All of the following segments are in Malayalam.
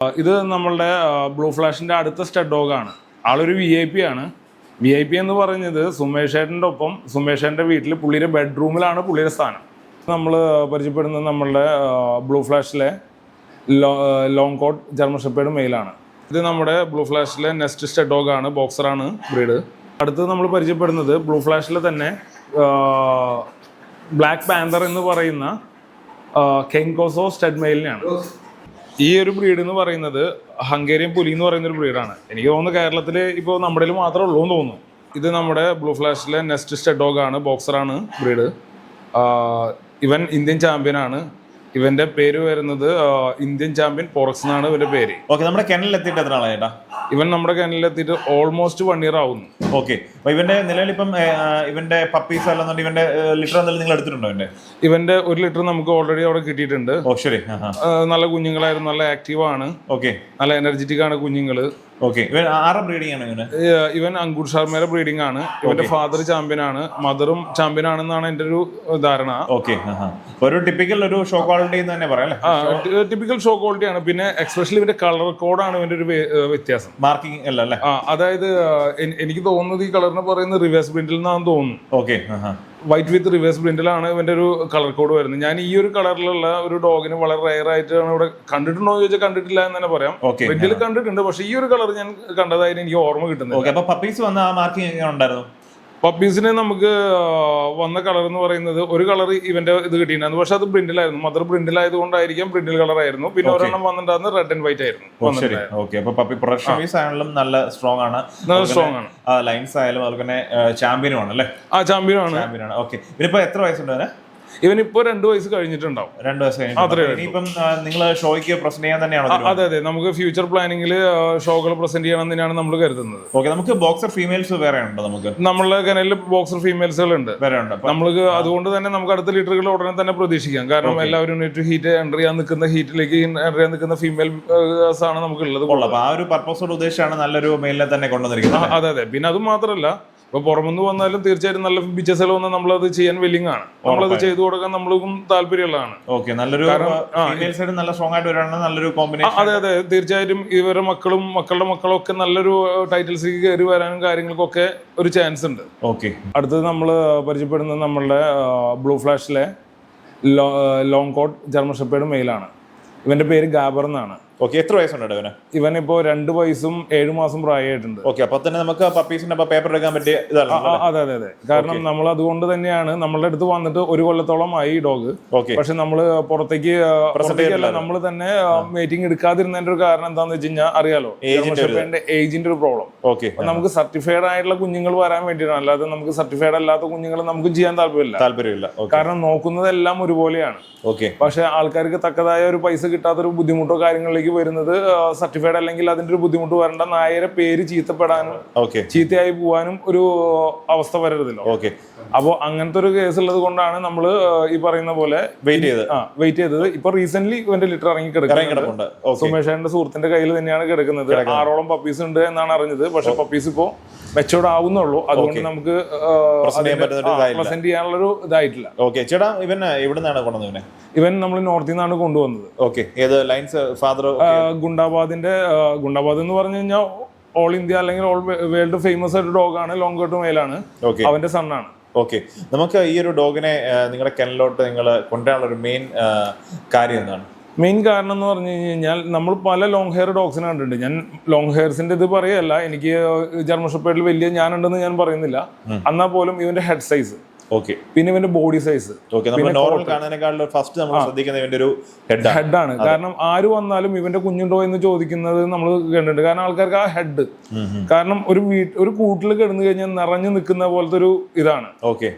ഇത് നമ്മളുടെ ബ്ലൂ ഫ്ലാഷിന്റെ അടുത്ത സ്റ്റഡ് ഡോഗാണ് ആളൊരു വി ഐ പി ആണ്. വി ഐ പി എന്ന് പറയുന്നത് സുമേഷേട്ടന്റെ ഒപ്പം സുമേഷേട്ടന്റെ വീട്ടിൽ പുള്ളിയുടെ ബെഡ്റൂമിലാണ് പുള്ളിയുടെ സ്ഥാനം. നമ്മൾ പരിചയപ്പെടുന്നത് നമ്മളുടെ ബ്ലൂ ഫ്ലാഷിലെ ലോങ് കോട്ട് ജർമ്മൻ ഷെപ്പേഡ് മെയിലാണ് ഇത് നമ്മുടെ ബ്ലൂ ഫ്ലാഷിലെ നെസ്റ്റ് സ്റ്റഡ് ഡോഗാണ് ബോക്സറാണ് ബ്രീഡ് അടുത്തത് നമ്മൾ പരിചയപ്പെടുന്നത് ബ്ലൂ ഫ്ലാഷിലെ തന്നെ ബ്ലാക്ക് പാന്തർ എന്ന് പറയുന്ന കെങ്കോസോ സ്റ്റഡ് മെയിലിനെയാണ് ഈ ഒരു ബ്രീഡ് എന്ന് പറയുന്നത് ഹംഗേറിയൻ പുലി എന്ന് പറയുന്ന ഒരു ബ്രീഡാണ് എനിക്ക് തോന്നുന്നു കേരളത്തിൽ ഇപ്പോൾ നമ്മുടെ മാത്രമേ ഉള്ളൂ എന്ന് തോന്നുന്നു. ഇത് നമ്മുടെ ബ്ലൂ ഫ്ലാഷിലെ നെസ്റ്റ് സ്റ്റെഡോഗ് ആണ് ബോക്സറാണ് ബ്രീഡ് ഇവൻ ഇന്ത്യൻ ചാമ്പ്യൻ ആണ്. ഇവന്റെ പേര് വരുന്നത് ഇന്ത്യൻ ചാമ്പ്യൻ പോറക്സ് എന്നാണ് ഇവന്റെ പേര്. ഓക്കെ നമ്മുടെ കെനലിൽ എത്തിയിട്ട് എത്ര ആളാ ചേട്ടാ ഇവൻ നമ്മുടെ കനലിലെത്തിയിട്ട് ഓൾമോസ്റ്റ് വൺ ഇയർ ആവുന്നു. ഓക്കെ അപ്പൊ ഇവന്റെ നിലവിൽ ഇപ്പം ഇവന്റെ പപ്പീസ് അല്ലെന്നുണ്ട് ഇവന്റെ ലിറ്റർ എന്തെങ്കിലും നിങ്ങൾ എടുത്തിട്ടുണ്ടോ ഇവന്റെ? ഇവന്റെ ഒരു ലിറ്റർ നമുക്ക് ഓൾറെഡി അവിടെ കിട്ടിയിട്ടുണ്ട്. ശരി. നല്ല കുഞ്ഞുങ്ങളായിരുന്നു നല്ല ആക്റ്റീവ് ആണ്. ഓക്കെ നല്ല എനർജറ്റിക് ആണ് കുഞ്ഞുങ്ങൾ. ഓക്കെ ഇവൻ ബ്രീഡിംഗ് ആണ് ഇവന്? ഇവൻ അങ്കുർ ശർമ്മയുടെ ബ്രീഡിംഗ് ആണ്. ഇവന്റെ ഫാദർ ചാമ്പ്യൻ ആണ്. മദറും ചാമ്പ്യൻ ആണെന്നാണ് എന്റെ ഒരു ധാരണ. ഓക്കെ ഒരു ടിപ്പിക്കൽ ഒരു ഷോ ക്വാളിറ്റി എന്ന് തന്നെ പറയാം ടിപ്പിക്കൽ ഷോ ക്വാളിറ്റി ആണ്. പിന്നെ എക്സ്പെഷ്യലി ഇവന്റെ കളർ കോഡാണ് ഇവന്റെ ഒരു വ്യത്യാസം. മാർക്കിംഗ് അല്ല അതായത് എനിക്ക് തോന്നുന്നത് ഈ കളറിനെ പറയുന്നത് റിവേഴ്സ് പ്രിന്റിൽ നിന്നാണെന്ന് തോന്നുന്നു. ഓക്കെ വൈറ്റ് വിത്ത് റിവേഴ്സ് പ്രിന്റിലാണ് ഇവന്റെ ഒരു കളർ കോഡ് വരുന്നത്. ഞാൻ ഈ ഒരു കളറിലുള്ള ഒരു ഡോഗിന് വളരെ റയർ ആയിട്ടാണ് ഇവിടെ കണ്ടിട്ടുണ്ടോ എന്ന് ചോദിച്ചാൽ കണ്ടിട്ടില്ല എന്ന് തന്നെ പറയാം. പ്രിന്റിൽ കണ്ടിട്ടുണ്ട് പക്ഷെ ഈ ഒരു കളർ ഞാൻ കണ്ടതായിട്ട് എനിക്ക് ഓർമ്മ കിട്ടുന്നത് ഓക്കെ അപ്പൊ പപ്പീസ് വന്ന ആ മാർക്കിംഗ് ഉണ്ടായിരുന്നു? പപ്പീസിന് നമുക്ക് വന്ന കളർ എന്ന് പറയുന്നത് ഒരു കളർ ഇവന്റെ ഇത് കിട്ടിയിട്ടുണ്ട് പക്ഷെ അത് പ്രിന്റിലായിരുന്നു. മദർ പ്രിന്റിലായത് കൊണ്ടായിരിക്കും പ്രിന്റിൽ കളർ ആയിരുന്നു പിന്നെ ഒരെണ്ണം വന്നിട്ടുണ്ടായിരുന്നു റെഡ് ആൻഡ് വൈറ്റ് ആയിരുന്നു. ഓ, ശരി. വന്നിട്ടുണ്ടായിരുന്നത്. ഓക്കെ. അപ്പൊ പപ്പി പ്രൊഡക്ഷൻ വൈസ് ആണെങ്കിലും നല്ല സ്ട്രോങ് ആണ്. നല്ല സ്ട്രോങ് ആണ്. ലൈൻസ് ആയാലും അതുപോലെ തന്നെ ചാമ്പ്യനും ആണ് അല്ലേ ആ ചാമ്പ്യനും ആണ്. ചാമ്പ്യൻ ആണ്. ഓക്കെ. ഇനിയിപ്പോ എത്ര വയസ്സുണ്ട് ഇവനിപ്പോ രണ്ടു വയസ്സ് കഴിഞ്ഞിട്ടുണ്ടാവും. രണ്ട് വയസ്സ് നിങ്ങൾ ഷോയ്ക്ക് പ്രസന്റ് ചെയ്യാൻ തന്നെയാണ് അതെ അതെ. നമുക്ക് ഫ്യൂച്ചർ പ്ലാനിങ്ങിൽ ഷോകൾ പ്രസന്റ് ചെയ്യണം തന്നെയാണ് നമ്മൾ കരുതുന്നത്. ഓക്കെ നമുക്ക് ബോക്സർ ഫീമെയിൽസ് വേറെ ഉണ്ടോ നമുക്ക്? നമ്മളെ കനലിൽ ബോക്സർ ഫീമെയിൽസുകൾ ഉണ്ട്. വേറെ ഉണ്ട്? നമ്മൾക്ക് അതുകൊണ്ട് തന്നെ നമുക്ക് അടുത്ത ലിറ്ററുകൾ ഉടനെ തന്നെ പ്രതീക്ഷിക്കാം. കാരണം എല്ലാവരും ഹീറ്റ് എന്റർ ചെയ്യാൻ നിൽക്കുന്ന ഹീറ്റിലേക്ക് എന്റർ ചെയ്യാൻ നിൽക്കുന്ന ഫീമെയിൽ ആണ് നമുക്ക് ഉള്ളത് ആ ഒരു പർപ്പസോട് ഉദ്ദേശിച്ചാണ് നല്ലൊരു മെയിലിനെ തന്നെ കൊണ്ടുവന്നിരിക്കുന്നത്. അതെ അതെ. പിന്നെ അത് മാത്രമല്ല ഇപ്പൊ പുറമെന്ന് വന്നാലും തീർച്ചയായിട്ടും നല്ല ബിച്ചസ് വന്നാൽ നമ്മളത് ചെയ്യാൻ വില്ലിങ് ആണ്. നമ്മളത് ചെയ്തു കൊടുക്കാൻ നമ്മൾക്കും താല്പര്യമുള്ളതാണ്. ഓക്കെ നല്ലൊരു നല്ല സ്ട്രോങ് ആയിട്ട് നല്ലൊരു കോമ്പിനേഷൻ അതെ അതെ തീർച്ചയായിട്ടും ഇവരുടെ മക്കളും മക്കളുടെ മക്കളും ഒക്കെ നല്ലൊരു ടൈറ്റിൽസിലേക്ക് കയറി വരാനും കാര്യങ്ങൾക്കൊക്കെ ഒരു ചാൻസ് ഉണ്ട്. ഓക്കെ അടുത്തത് നമ്മൾ പരിചയപ്പെടുന്നത് നമ്മളുടെ ബ്ലൂ ഫ്ലാഷിലെ ലോങ് കോട്ട് ജർമ്മൻ ഷെപ്പേഡ് മെയിലാണ് ഇവന്റെ പേര് ഗാബർ എന്നാണ്. ഓക്കെ എത്ര വയസ്സുണ്ട് ഇവന് ഇവൻ ഇപ്പോ രണ്ട് വയസ്സും ഏഴു മാസം പ്രായമായിട്ടുണ്ട്. ഓക്കെ അപ്പൊ തന്നെ നമുക്ക് പപ്പീസിന്റെ പേപ്പർ എടുക്കാൻ പറ്റിയ ഇതാണ് അതെ അതെ അതെ. കാരണം നമ്മൾ അതുകൊണ്ട് തന്നെയാണ് നമ്മളുടെ അടുത്ത് വന്നിട്ട് ഒരു കൊല്ലത്തോളം ആയി ഡോഗ്. ഓക്കെ. പക്ഷെ നമ്മൾ പുറത്തേക്ക് നമ്മൾ തന്നെ മീറ്റിംഗ് എടുക്കാതിരുന്നതിന്റെ ഒരു കാരണം എന്താണെന്ന് വെച്ച് കഴിഞ്ഞാൽ അറിയാലോ? ഏജിന്റെ ഒരു പ്രോബ്ലം ഓക്കെ. നമുക്ക് സർട്ടിഫൈഡ് ആയിട്ടുള്ള കുഞ്ഞുങ്ങൾ വരാൻ വേണ്ടിയിട്ടാണ്. അല്ലാതെ നമുക്ക് സർട്ടിഫൈഡ് അല്ലാത്ത കുഞ്ഞുങ്ങൾ നമുക്ക് ചെയ്യാൻ താല്പര്യമില്ല. താല്പര്യമില്ല. കാരണം നോക്കുന്നതെല്ലാം ഒരുപോലെയാണ്. ഓക്കെ. പക്ഷെ ആൾക്കാർക്ക് തക്കതായ ഒരു പൈസ കിട്ടാത്തൊരു ബുദ്ധിമുട്ടോ കാര്യങ്ങളിലേക്ക് വരുന്നത് സർട്ടിഫൈഡ് അല്ലെങ്കിൽ അതിന്റെ ഒരു ബുദ്ധിമുട്ട് വരേണ്ട നായരെ പേര് ചീത്തപ്പെടാനും ചീത്തയായി പോവാനും ഒരു അവസ്ഥ വരരുതല്ലോ. ഓക്കെ. അപ്പോ അങ്ങനത്തെ ഒരു കേസ് ഉള്ളത് കൊണ്ടാണ് നമ്മൾ ഈ പറയുന്ന പോലെ വെയിറ്റ് ചെയ്ത് ആ വെയിറ്റ് ചെയ്തത്. ഇപ്പൊ റീസെന്റ് ഇവന്റെ ലിറ്റർ ഇറങ്ങി കിടക്കുന്നുണ്ട്. സുമേഷന്റെ സുഹൃത്തിന്റെ കയ്യിൽ തന്നെയാണ് കിടക്കുന്നത്. ആറോളം പപ്പീസ് ഉണ്ട് എന്നാണ് അറിഞ്ഞത്. പക്ഷെ പപ്പീസ് ഇപ്പോ മെച്ചോർഡ് ആവുന്നുള്ളൂ. അതുകൊണ്ട് നമുക്ക് പ്രസന്റ് ചെയ്യാനുള്ള ഒരു. ഇതായിട്ടില്ല. ഓക്കെ. ചേട്ടാ ഇവൻ എവിടെ നിന്നാണ് കൊണ്ടുവന്നവനെ ഇവൻ നമ്മൾ നോർത്തിൽ നിന്നാണ് കൊണ്ടുവന്നത്. ഓക്കെ ഏത് ലൈൻസ് ഫാദർ ആ, ഗുണ്ടാബാദിന്റെ ഗുണ്ടാബാദ് എന്ന് പറഞ്ഞു കഴിഞ്ഞാൽ ഓൾ ഇന്ത്യ അല്ലെങ്കിൽ ഓൾ വേൾഡ് ഫേമസ് ആയിട്ട് ഡോഗാണ് ലോങ് കട്ട് മെയിലാണ് ഓക്കെ അവന്റെ സണ്ണാണ് ഓക്കെ നമുക്ക് ഈ ഒരു ഡോഗിനെ നിങ്ങളുടെ കെനലിലോട്ട് നിങ്ങൾ കൊണ്ടുവരാനുള്ള ഒരു മെയിൻ കാര്യം എന്താണ്? മെയിൻ കാരണം എന്ന് പറഞ്ഞു കഴിഞ്ഞാൽ നമ്മൾ പല ലോങ് ഹെയർ ഡോഗ്സിനെ കണ്ടിട്ടുണ്ട്. ഞാൻ ലോങ് ഹെയർസിന്റെ ഇത് പറയല്ല. എനിക്ക് ജർമ്മൻ ഷെപ്പേഡിൽ വലിയ ഞാനുണ്ടെന്ന് ഞാൻ പറയുന്നില്ല. എന്നാൽ പോലും ഇവന്റെ ഹെഡ് സൈസ് ഓക്കെ പിന്നെ ഇവന്റെ ബോഡി സൈസ് ഓക്കെ നമ്മൾ നോർമൽ കാണുന്നതിനേക്കാളും ഫസ്റ്റ് നമ്മൾ ശ്രദ്ധിക്കുന്നത് ഇവന്റെ ഒരു ഹെഡാണ് ഹെഡാണ് കാരണം ആര് വന്നാലും ഇവന്റെ കുഞ്ഞുണ്ടോ എന്ന് ചോദിക്കുന്നത് നമ്മൾ കണ്ടിട്ടുണ്ട് കാരണം ആൾക്കാർക്ക് ആ ഹെഡ് കാരണം ഒരു വീട്ട് ഒരു കൂട്ടിൽ കിടന്നു കഴിഞ്ഞാൽ നിറഞ്ഞു നിൽക്കുന്ന പോലത്തെ ഒരു ഇതാണ്. ഓക്കെ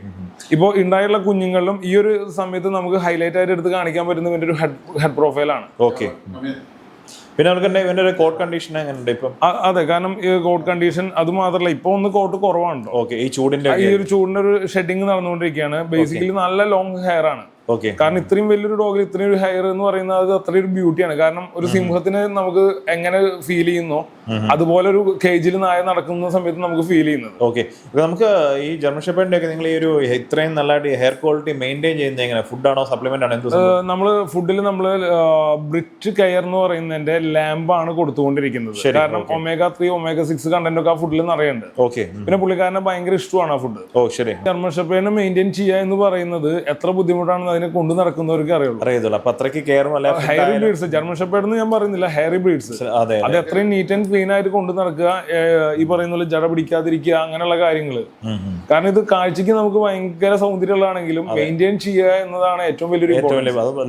ഇപ്പോൾ ഉണ്ടായുള്ള കുഞ്ഞുങ്ങളിലും ഈ ഒരു സമയത്ത് നമുക്ക് ഹൈലൈറ്റ് ആയിട്ട് എടുത്ത് കാണിക്കാൻ പറ്റുന്ന ഇവന്റെ ഒരു ഹെഡ് ഹെഡ് പ്രൊഫൈലാണ് ഓക്കെ പിന്നെ അവർക്ക് ഇവന്റെ ഒരു കോട്ട് കണ്ടീഷൻ എങ്ങനെയുണ്ട് ഇപ്പം? അതെ കാരണം ഈ കോട്ട് കണ്ടീഷൻ അത് മാത്രമല്ല ഇപ്പൊ ഒന്ന് കോട്ട് കുറവാണല്ലോ. ഓക്കെ ഈ ചൂടിന്റെ ഈ ഒരു ചൂടിന്റെ ഒരു ഷെഡിങ് നടന്നുകൊണ്ടിരിക്കുകയാണ്. ബേസിക്കലി നല്ല ലോങ് ഹെയർ ആണ്. ഓക്കെ കാരണം ഇത്രയും വലിയൊരു ഡോഗിൽ ഇത്രയും ഒരു ഹെയർ എന്ന് പറയുന്നത് അത് അത്രയും ഒരു ബ്യൂട്ടിയാണ് കാരണം ഒരു സിംഹത്തിന് നമുക്ക് എങ്ങനെ ഫീൽ ചെയ്യുന്നോ അതുപോലെ ഒരു കേജിൽ നായ നടക്കുന്ന സമയത്ത് നമുക്ക് ഫീൽ ചെയ്യുന്നത്. ഓക്കെ നമുക്ക് ഈ ജർമ്മൻ ഷെപ്പേഡിന്റെ ഒക്കെ നിങ്ങൾ ഈ ഒരു ഇത്രയും നല്ലതായിട്ട് ഹെയർ ക്വാളിറ്റി മെയിന്റെയിൻ ചെയ്യുന്നത് എങ്ങനെ ഫുഡാണോ സപ്ലിമെന്റ് ആണോ എന്ത് നമ്മൾ ഫുഡിൽ നമ്മൾ ബ്രിറ്റ് കെയർ എന്ന് പറയുന്നതിന്റെ ലാമ്പാണ് കൊടുത്തുകൊണ്ടിരിക്കുന്നത്. കാരണം omega three omega six content ഒക്കെ ആ ഫുഡിൽ നിറയുണ്ട് ഓക്കെ പിന്നെ പുള്ളിക്കാരനെ ഭയങ്കര ഇഷ്ടമാണ് ആ ഫുഡ് ഓ ശരി. ജർമ്മൻ ഷെപ്പേഡിനെ മെയിന്റെയിൻ ചെയ്യുക എന്ന് പറയുന്നത് എത്ര ബുദ്ധിമുട്ടാണെന്ന് അതിനെ കൊണ്ടു നടക്കുന്നവർക്ക് അറിയുള്ളൂ. അറിയത്തുള്ളൂ. അപ്പൊ അത്രയ്ക്ക് കെയറും അല്ല hair hairy breeds German shepherd എന്ന് ഞാൻ പറയുന്നില്ല ഹെയറി ബ്രീഡ്സ് അതെ അത്. എത്രയും നീറ്റ് ആൻഡ് ക്ലീൻ ആയിട്ട് കൊണ്ടു നടക്കുക ഈ പറയുന്ന പോലെ ജട പിടിക്കാതിരിക്കുക അങ്ങനെയുള്ള കാര്യങ്ങൾ. കാരണം ഇത് കാഴ്ചക്ക് നമുക്ക് ഭയങ്കര സൗന്ദര്യമുള്ളതാണെങ്കിലും മെയിന്റെയിൻ ചെയ്യുക എന്നതാണ് ഏറ്റവും വലിയൊരു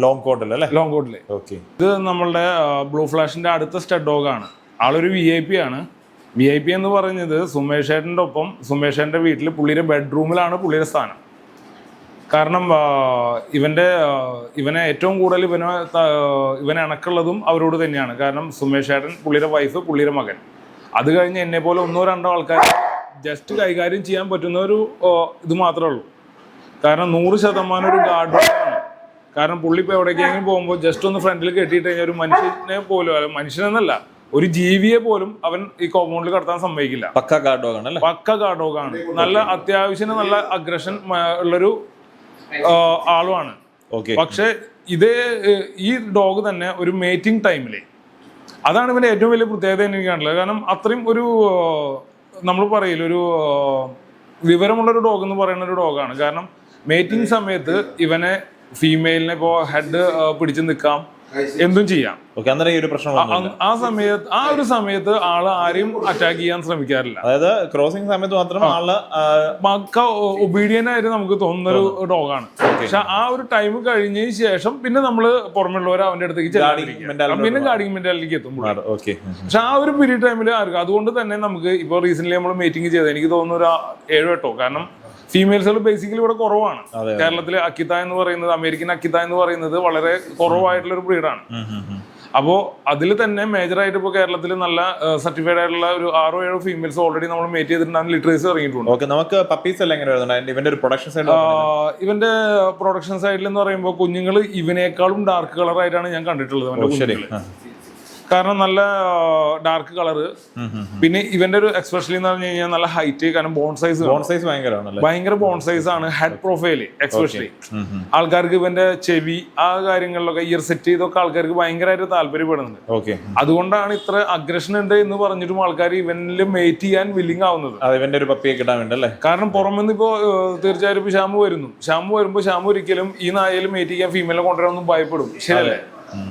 ലോങ് കോട്ടിൽ അല്ലേ? ലോങ് കോട്ടിൽ ഓക്കെ ഇത് നമ്മളുടെ ബ്ലൂ ഫ്ലാഷിന്റെ അടുത്ത സ്റ്റഡ് ഡോഗ് ആണ്. ആളൊരു വി ഐ പി ആണ്. വി ഐ പി എന്ന് പറഞ്ഞത് സുമേഷ് ഏട്ടന്റെ ഒപ്പം സുമേഷ് ഏട്ടന്റെ വീട്ടിൽ പുള്ളിയുടെ ബെഡ്റൂമിലാണ് പുള്ളിയുടെ സ്ഥാനം. കാരണം ഇവന്റെ ഇവന്റെ ഇവനെ ഏറ്റവും കൂടുതൽ ഇവനെ ഇവനെ അണക്കുള്ളതും അവരോട് തന്നെയാണ്. കാരണം സുമേഷ് ഏട്ടൻ പുള്ളിയുടെ വൈഫ് പുള്ളിയുടെ മകൻ. അത് കഴിഞ്ഞ് എന്നെ പോലെ ഒന്നോ രണ്ടോ ആൾക്കാർ ജസ്റ്റ് കൈകാര്യം ചെയ്യാൻ പറ്റുന്ന ഒരു ഇത് മാത്രമേ ഉള്ളൂ. കാരണം നൂറ് ശതമാനം ഒരു ഗാർഡ് ആണ്. കാരണം പുള്ളി ഇപ്പോൾ എവിടേക്കെങ്കിലും പോകുമ്പോൾ ജസ്റ്റ് ഒന്ന് ഫ്രണ്ടിൽ കെട്ടിയിട്ട് കഴിഞ്ഞാൽ ഒരു മനുഷ്യനെ പോലും അല്ല മനുഷ്യനെന്നല്ല ഒരു ജീവിയെ പോലും അവൻ ഈ കോമ്പൗണ്ടിൽ കടത്താൻ സമ്മതിക്കില്ല. പക്ക ഗാർഡോഗാണ് പക്ക ഗാർഡോഗാണ് നല്ല അത്യാവശ്യം നല്ല അഗ്രഷൻ ഉള്ളൊരു ആളുമാണ്. പക്ഷെ ഇതേ ഈ ഡോഗ് തന്നെ ഒരു മേറ്റിംഗ് ടൈമിൽ അതാണ് ഇവന്റെ ഏറ്റവും വലിയ പ്രത്യേകത എനിക്ക് കാണില്ല. കാരണം അത്രയും ഒരു നമ്മൾ പറയില്ല ഒരു വിവരമുള്ള ഒരു ഡോഗ് എന്ന് പറയുന്ന ഒരു ഡോഗാണ്. കാരണം മേറ്റിംഗ് സമയത്ത് ഇവനെ ഫീമെയിലിനെ ഇപ്പോൾ ഹെഡ് പിടിച്ചു നിൽക്കാം. എന്തും ചെയ്യാം. ഓക്കെ അന്നേരം ഈ ഒരു പ്രശ്നം വന്നു ആ സമയത്ത് ആ ഒരു സമയത്ത് ആൾ ആരെയും അറ്റാക്ക് ചെയ്യാൻ ശ്രമിക്കാറില്ല. അതായത് ക്രോസിംഗ് സമയത്ത് മാത്രം ആൾ മക്ക ഒബീഡിയൻ ആയിട്ട് നമുക്ക് തോന്നുന്ന ഒരു ഡോഗാണ് പക്ഷെ ആ ഒരു ടൈം കഴിഞ്ഞതിന് ശേഷം പിന്നെ നമ്മൾ പുറമെയുള്ളവർ അവന്റെ അടുത്തേക്ക് പിന്നെ ഗാർഡിങ് മെന്റാലിറ്റിക്ക് എത്തും. ഓക്കെ പക്ഷെ ആ ഒരു പീരീഡ് ടൈമിൽ ആർക്കും അതുകൊണ്ട് തന്നെ നമുക്ക് ഇപ്പോൾ റീസെന്റ് നമ്മൾ മീറ്റിംഗ് ചെയ്തത് എനിക്ക് തോന്നുന്നു ഒരു ഏഴ് ഏഴോ എട്ടോ കാരണം ഫീമെയിൽസുകൾ ബേസിക്കലി ഇവിടെ കുറവാണ്. കേരളത്തിലെ അക്കിത എന്ന് പറയുന്നത് അമേരിക്കൻ അക്കിത എന്ന് പറയുന്നത് വളരെ കുറവായിട്ടുള്ള ഒരു ബ്രീഡാണ്. അപ്പോ. അപ്പോൾ അതിൽ തന്നെ മേജറായിട്ട് ഇപ്പോൾ കേരളത്തിൽ നല്ല സർട്ടിഫൈഡ് ആയിട്ടുള്ള ഒരു ആറോ ഏഴോ ഫീമെയിൽസ് ഓൾറെഡി നമ്മൾ മേറ്റ് ചെയ്തിട്ടുണ്ടാകും ലിറ്ററേസ് ഇറങ്ങിയിട്ടുണ്ട്. ഓക്കെ നമുക്ക് പപ്പീസ് എല്ലാം എങ്ങനെ ഇവന്റെ ഒരു പ്രൊഡക്ഷൻ സൈഡ് ഇവന്റെ പ്രൊഡക്ഷൻ സൈഡിൽ എന്ന് പറയുമ്പോൾ കുഞ്ഞുങ്ങൾ ഇവനേക്കാളും ഡാർക്ക് കളർ ആയിട്ടാണ് ഞാൻ കണ്ടിട്ടുള്ളത് ആ. കാരണം നല്ല ഡാർക്ക് കളറ്. പിന്നെ ഇവന്റെ ഒരു എക്സ്പെഷ്യലി എന്ന് പറഞ്ഞു കഴിഞ്ഞാൽ നല്ല ഹൈറ്റ് കാരണം ബോൺ സൈസ് ബോൺ സൈസ് ഭയങ്കരമാണല്ലേ? ഭയങ്കര ബോൺ സൈസ് ആണ് ഹെഡ് പ്രൊഫൈൽ എക്സ്പെഷ്യലി. ആൾക്കാർക്ക് ഇവന്റെ ചെവി ആ കാര്യങ്ങളിലൊക്കെ ഇയർ സെറ്റ് ചെയ്തൊക്കെ ആൾക്കാർക്ക് ഭയങ്കരമായിട്ട് താല്പര്യപ്പെടുന്നുണ്ട്. ഓക്കെ അതുകൊണ്ടാണ് ഇത്ര അഗ്രഷൻ ഉണ്ട് എന്ന് പറഞ്ഞിട്ടും ആൾക്കാർ ഇവനിൽ മേറ്റ് ചെയ്യാൻ വില്ലിങ് ആവുന്നത്. അതെ ഇവന്റെ ഒരു പപ്പിയെ കിട്ടാൻ വേണ്ടി അല്ലേ കാരണം പുറമെന്ന് ഇപ്പോ തീർച്ചയായിട്ടും ഇപ്പൊ ഷാമു വരുന്നു. ഷാമു വരുമ്പോ ഷാമു ഒരിക്കലും ഈ നായയിൽ മേറ്റ് ചെയ്യാൻ ഫീമെയിലെ കൊണ്ടുവരാനൊന്നും ഭയപ്പെടും. ശരിയല്ലേ?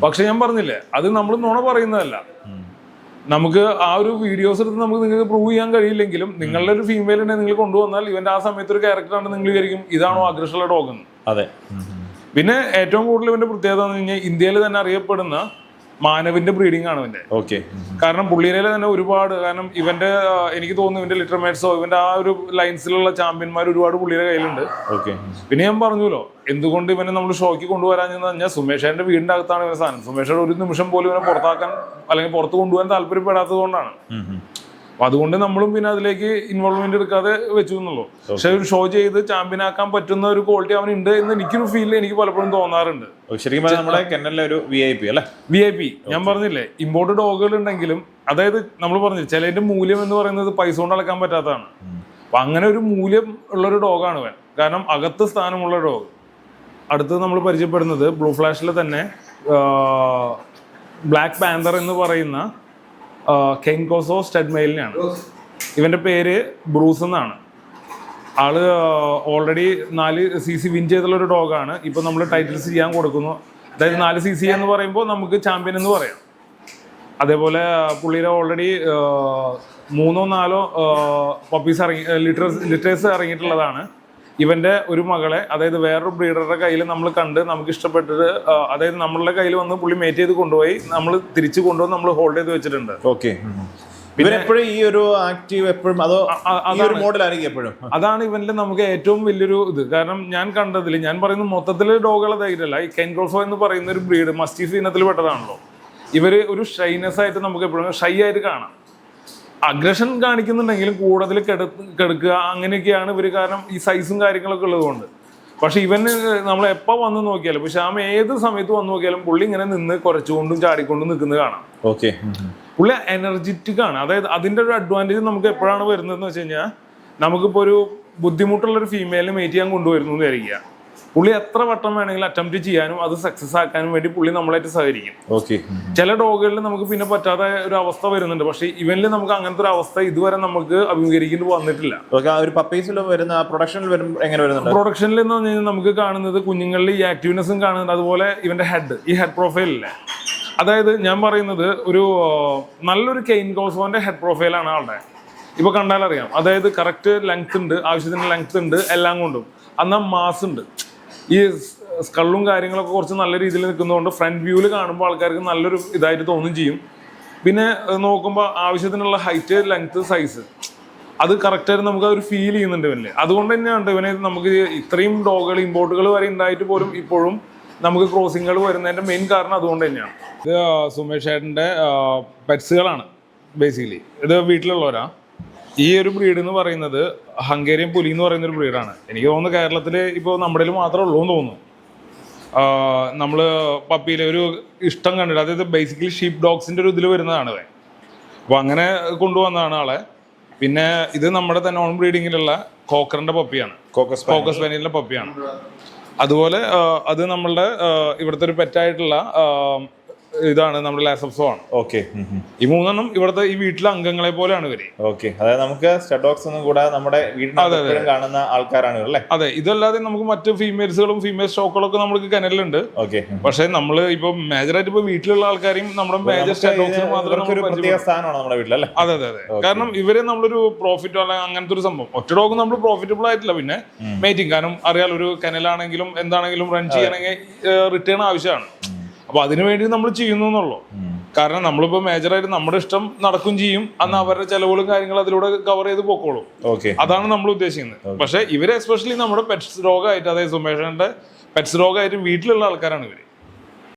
പക്ഷെ ഞാൻ പറഞ്ഞില്ലേ അത് നമ്മൾ നുണ പറയുന്നതല്ല. നമുക്ക് ആ ഒരു വീഡിയോസ് എടുത്ത് നമുക്ക് നിങ്ങൾക്ക് പ്രൂവ് ചെയ്യാൻ കഴിയില്ലെങ്കിലും നിങ്ങളുടെ ഒരു ഫീമെയിലിനെ നിങ്ങൾ കൊണ്ടുവന്നാൽ ഇവന്റെ ആ സമയത്ത് ഒരു ക്യാരക്ടറാണ് നിങ്ങൾ വിചാരിക്കും ഇതാണോ അഗ്രഷുള്ള ഡോഗ് അതെ. പിന്നെ ഏറ്റവും കൂടുതൽ ഇവന്റെ പ്രത്യേകത എന്ന് കഴിഞ്ഞാൽ ഇന്ത്യയിൽ തന്നെ അറിയപ്പെടുന്ന മാനവിന്റെ ബ്രീഡിംഗ് ആണ് ഇവന്റെ. ഓക്കെ. കാരണം പുള്ളിയിലെ തന്നെ ഒരുപാട് കാരണം ഇവന്റെ എനിക്ക് തോന്നുന്നു ഇവന്റെ ലിറ്റർമേറ്റ്സോ ഇവന്റെ ആ ഒരു ലൈൻസിലുള്ള ചാമ്പ്യന്മാർ ഒരുപാട് പുള്ളിയുടെ കയ്യിലുണ്ട്. ഓക്കെ. പിന്നെ ഞാൻ പറഞ്ഞല്ലോ എന്തുകൊണ്ട് ഇവനെ നമ്മൾ ഷോക്ക് കൊണ്ടുവരാഞ്ഞെന്ന് പറഞ്ഞാൽ സുമേഷേന്റെ വീടിന്റെ അകത്താണ് ഇവന്റെ സാധനം. സുമേഷയുടെ ഒരു നിമിഷം പോലും ഇവനെ പുറത്താക്കാൻ അല്ലെങ്കിൽ പുറത്ത് കൊണ്ടുപോകാൻ താല്പര്യപ്പെടാത്തത് കൊണ്ടാണ്. അപ്പൊ അതുകൊണ്ട് നമ്മളും പിന്നെ അതിലേക്ക് ഇൻവോൾവ്മെന്റ് എടുക്കാതെ വെച്ചു എന്നുള്ളൂ. പക്ഷെ ഒരു ഷോ ചെയ്ത് ചാമ്പ്യൻ ആക്കാൻ പറ്റുന്ന ഒരു ക്വാളിറ്റി അവനുണ്ട് എന്ന് എനിക്കൊരു ഫീൽ എനിക്ക് പലപ്പോഴും തോന്നാറുണ്ട്. ശരിക്കും നമ്മുടെ കെന്നലിലെ ഒരു വി ഐ പി അല്ലേ? വി ഐ പി ഞാൻ പറഞ്ഞില്ലേ ഇമ്പോർട്ട് ഡോഗുകൾ ഉണ്ടെങ്കിലും അതായത് നമ്മൾ പറഞ്ഞു ചിലതിന്റെ മൂല്യം എന്ന് പറയുന്നത് പൈസ കൊണ്ട് അളക്കാൻ പറ്റാത്തതാണ്. അപ്പൊ അങ്ങനെ ഒരു മൂല്യം ഉള്ള ഒരു ഡോഗാണ് ഇവൻ. കാരണം അകത്ത് സ്ഥാനമുള്ള ഡോഗ് അടുത്തത് നമ്മൾ പരിചയപ്പെടുന്നത് ബ്ലൂ ഫ്ലാഷിൽ തന്നെ ബ്ലാക്ക് പാന്തർ എന്ന് പറയുന്ന കെങ്കോസോ സ്റ്റെഡ്മെയിലിനെയാണ് ഇവന്റെ പേര് ബ്രൂസ് എന്നാണ്. ആൾ ഓൾറെഡി നാല് സി സി വിൻ ചെയ്തുള്ള ഒരു ഡോഗാണ് ഇപ്പൊ നമ്മൾ ടൈറ്റിൽസ് ചെയ്യാൻ കൊടുക്കുന്നു. അതായത് നാല് സി സി എന്ന് പറയുമ്പോൾ നമുക്ക് ചാമ്പ്യൻ എന്ന് പറയാം. അതേപോലെ പുള്ളിയുടെ ഓൾറെഡി മൂന്നോ നാലോ പപ്പീസ് ഇറങ്ങി ലിറ്റേഴ്സ് ലിറ്റേഴ്സ് ഇറങ്ങിയിട്ടുള്ളതാണ്. ഇവന്റെ ഒരു മകളെ അതായത് വേറൊരു ബ്രീഡറുടെ കയ്യിൽ നമ്മൾ കണ്ട് നമുക്ക് ഇഷ്ടപ്പെട്ടിട്ട് അതായത് നമ്മളുടെ കയ്യിൽ വന്ന് പുള്ളി മേറ്റ് ചെയ്ത് കൊണ്ടുപോയി നമ്മൾ തിരിച്ചു കൊണ്ടുവന്ന് നമ്മൾ ഹോൾഡ് ചെയ്ത് വെച്ചിട്ടുണ്ട്. ഓക്കെ എപ്പോഴും ഈ ഒരു ആക്റ്റീവ് എപ്പോഴും അതോ ഈ ഒരു മോഡലായിരിക്കും എപ്പോഴും? അതാണ് ഇവനിൽ നമുക്ക് ഏറ്റവും വലിയൊരു ഇത്. കാരണം ഞാൻ കണ്ടതിൽ ഞാൻ പറയുന്നത് മൊത്തത്തിൽ ഡോഗുകളെ ധൈര്യമല്ല ഈ കെൻഗോൾഫോ എന്ന് പറയുന്ന ഒരു ബ്രീഡ് മസ്റ്റീഫ് ഇനത്തിൽ പെട്ടതാണല്ലോ. ഇവർ ഒരു ഷൈനെസ് ആയിട്ട് നമുക്ക് എപ്പോഴും ഷൈ ആയിട്ട് കാണാം. അഗ്രഷൻ കാണിക്കുന്നുണ്ടെങ്കിലും കൂടുതൽ കെടു കെടുക്കുക അങ്ങനെയൊക്കെയാണ് ഇവർ കാരണം ഈ സൈസും കാര്യങ്ങളൊക്കെ ഉള്ളതുകൊണ്ട്. പക്ഷെ ഇവന് നമ്മൾ എപ്പോ വന്ന് നോക്കിയാലും പക്ഷെ ആമ ഏത് സമയത്ത് വന്ന് നോക്കിയാലും പുള്ളി ഇങ്ങനെ നിന്ന് കുറച്ചുകൊണ്ടും ചാടിക്കൊണ്ടും നിൽക്കുന്നത് കാണാം. ഓക്കെ. പുള്ളി എനർജറ്റിക് ആണ്. അതായത് അതിന്റെ ഒരു അഡ്വാന്റേജ് നമുക്ക് എപ്പോഴാണ് വരുന്നതെന്ന് വെച്ച് കഴിഞ്ഞാൽ നമുക്കിപ്പോൾ ഒരു ബുദ്ധിമുട്ടുള്ള ഒരു ഫീമെയിലിനെ മേറ്റ് ചെയ്യാൻ കൊണ്ടുവരുന്നു എന്ന് വിചാരിക്കുക. പുള്ളി എത്ര വട്ടം വേണമെങ്കിലും അറ്റംപ്റ്റ് ചെയ്യാനും അത് സക്സസ് ആക്കാനും വേണ്ടി പുള്ളി നമ്മളായിട്ട് സഹകരിക്കും. ഓക്കെ ചില ഡോഗുകളിൽ നമുക്ക് പിന്നെ പറ്റാത്ത ഒരു അവസ്ഥ വരുന്നുണ്ട്. പക്ഷെ ഇവനിൽ നമുക്ക് അങ്ങനത്തെ ഒരു അവസ്ഥ ഇതുവരെ നമുക്ക് അഭിമുഖീകരിക്കേണ്ടി വന്നിട്ടില്ല. ഒരു വരുന്ന പ്രൊഡക്ഷനിൽ എങ്ങനെ വരുന്നുണ്ട്? പ്രൊഡക്ഷനിൽ എന്ന് പറഞ്ഞു കഴിഞ്ഞാൽ നമുക്ക് കാണുന്നത് കുഞ്ഞുങ്ങളിൽ ഈ ആക്റ്റീവ്നെസ്സും കാണുന്നുണ്ട്. അതുപോലെ ഇവന്റെ ഹെഡ് ഈ ഹെഡ് പ്രൊഫൈലില്ലേ അതായത് ഞാൻ പറയുന്നത് ഒരു നല്ലൊരു കെയിൻ കോസോന്റെ ഹെഡ് പ്രൊഫൈലാണ് ആളുടെ. ഇപ്പൊ കണ്ടാലറിയാം. അതായത് കറക്റ്റ് ലെങ്ത് ഉണ്ട് ആവശ്യത്തിന് ലെങ്ത് ഉണ്ട് എല്ലാം കൊണ്ടും. അന്നാ മാസ് ഉണ്ട്. ഈ സ്കള്ളും കാര്യങ്ങളൊക്കെ കുറച്ച് നല്ല രീതിയിൽ നിൽക്കുന്നതുകൊണ്ട് ഫ്രണ്ട് വ്യൂവിൽ കാണുമ്പോൾ ആൾക്കാർക്ക് നല്ലൊരു ഇതായിട്ട് തോന്നും ചെയ്യും. പിന്നെ നോക്കുമ്പോൾ ആവശ്യത്തിനുള്ള ഹൈറ്റ് ലെങ്ത് സൈസ് അത് കറക്റ്റായിട്ട് നമുക്ക് ഒരു ഫീൽ ചെയ്യുന്നുണ്ട് ഇവനിൽ അതുകൊണ്ട് തന്നെയാണ് ഇവനെ നമുക്ക് ഇത്രയും ഡോഗുകൾ ഇമ്പോർട്ടുകൾ വരെ ഉണ്ടായിട്ട് പോലും ഇപ്പോഴും നമുക്ക് ക്രോസിങ്ങുകൾ വരുന്നതിന്റെ മെയിൻ കാരണം അതുകൊണ്ട് തന്നെയാണ്. ഇത് സുമേഷ് ഏട്ടന്റെ പെറ്റ്സുകളാണ് ബേസിക്കലി ഇത് വീട്ടിലുള്ളവരാ? ഈ ഒരു ബ്രീഡ് എന്ന് പറയുന്നത് ഹംഗേറിയൻ പുലി എന്ന് പറയുന്ന ഒരു ബ്രീഡാണ് എനിക്ക് തോന്നുന്നു കേരളത്തിൽ ഇപ്പോൾ നമ്മുടെ മാത്രമേ ഉള്ളൂ എന്ന് തോന്നുന്നു. നമ്മൾ പപ്പിയിലെ ഒരു ഇഷ്ടം കണ്ടിട്ട് അതായത് ബേസിക്കലി ഷീപ്പ് ഡോഗ്സിന്റെ ഒരു ഇതിൽ വരുന്നതാണ് ഇവൻ. അപ്പോൾ അങ്ങനെ കൊണ്ടുവന്നതാണ് ആളെ. പിന്നെ ഇത് നമ്മുടെ തന്നെ ഓൺ ബ്രീഡിങ്ങിലുള്ള കോക്കറിന്റെ പപ്പിയാണ്. കോക്കസ് കോക്കസ് വാനിലിന്റെ പപ്പിയാണ്. അതുപോലെ അത് നമ്മളുടെ ഇവിടുത്തെ ഒരു പെറ്റായിട്ടുള്ള ഇതാണ് നമ്മുടെ ലാസപ്സോ ആണ് ഓക്കെ ഈ മൂന്നെണ്ണം ഇവിടുത്തെ ഈ വീട്ടിലെ അംഗങ്ങളെ പോലെയാണ് ഇവർ. ഓക്കെ അതായത് നമുക്ക് സ്റ്റഡോക്സ് ഒന്നും കൂടാതെ നമ്മുടെ വീടിനകത്ത് കാണുന്ന ആൾക്കാരാണ് അല്ലേ? അതെ ഇതല്ലാതെ നമുക്ക് മറ്റ് ഫീമെയിൽസുകളും ഫീമെയിൽ സ്റ്റോക്കുകളൊക്കെ നമുക്ക് കനലുണ്ട് ഓക്കെ പക്ഷെ നമ്മൾ ഇപ്പൊ മേജറായിട്ട് ഇപ്പൊ വീട്ടിലുള്ള ആൾക്കാരെയും നമ്മുടെ മേജർ സ്റ്റോക്സിന് മാത്രമേ സ്ഥാനമാണ് നമ്മുടെ വീട്ടിലല്ലേ അതെ അതെ അതെ. കാരണം ഇവരെ നമ്മളൊരു പ്രോഫിറ്റ് അല്ലെങ്കിൽ അങ്ങനത്തെ ഒരു സംഭവം. ഒറ്റ ഡോഗ് നമ്മൾ പ്രോഫിറ്റബിൾ ആയിട്ടില്ല പിന്നെ മേറ്റിംഗ് കാരണം അറിയാലോ ഒരു കനലാണെങ്കിലും എന്താണെങ്കിലും റൺ ചെയ്യണമെങ്കിൽ റിട്ടേൺ ആവശ്യമാണ്. അപ്പൊ അതിനു വേണ്ടി നമ്മൾ ചെയ്യുന്നു എന്നുള്ളൂ. കാരണം നമ്മളിപ്പോ മേജറായിട്ട് നമ്മുടെ ഇഷ്ടം നടക്കും ചെയ്യും. അന്ന് അവരുടെ ചെലവുകളും കാര്യങ്ങളും അതിലൂടെ കവർ ചെയ്ത് പോക്കോളും. ഓക്കെ. അതാണ് നമ്മൾ ഉദ്ദേശിക്കുന്നത്. പക്ഷെ ഇവർ എസ്പെഷ്യലി നമ്മുടെ പെറ്റ്സ് രോഗമായിട്ട് അതായത് സുമേഷന്റെ പെറ്റ്സ് രോഗമായിട്ട് വീട്ടിലുള്ള ആൾക്കാരാണ് ഇവർ.